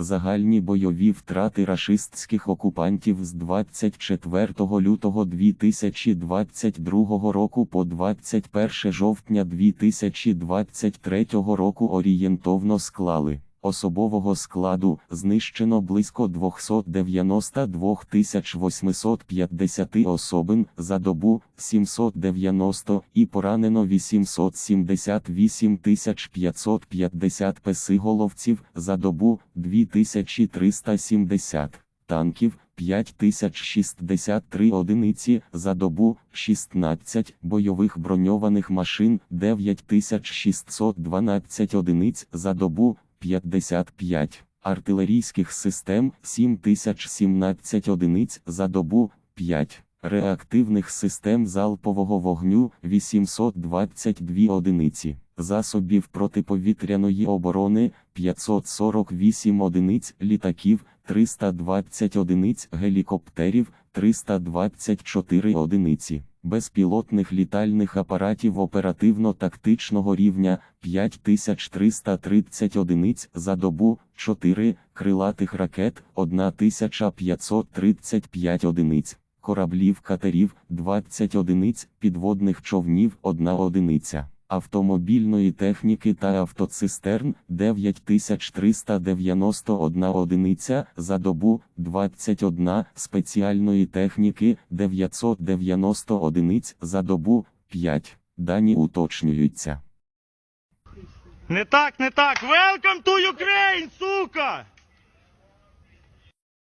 Загальні бойові втрати рашистських окупантів з 24 лютого 2022 року по 21 жовтня 2023 року орієнтовно склали. Особового складу знищено близько 292 850 особин за добу 790 і поранено 878 550 песиголовців за добу 2370 танків 5063 одиниці за добу, 16 бойових броньованих машин 9612 одиниць за добу, 55 артилерійських систем 7017 одиниць за добу, 5 реактивних систем залпового вогню 822 одиниці. Засобів протиповітряної оборони 548 одиниць літаків, 320 одиниць гелікоптерів, 324 одиниці безпілотних літальних апаратів оперативно-тактичного рівня 5330 одиниць за добу, 4 крилатих ракет 1535 одиниць, кораблів катерів 20 одиниць, підводних човнів 1 одиниця автомобільної техніки та автоцистерн 9391 одиниця за добу, 21 спеціальної техніки 990 одиниць за добу, 5. Дані уточнюються. Не так, не так. Welcome to Ukraine, сука!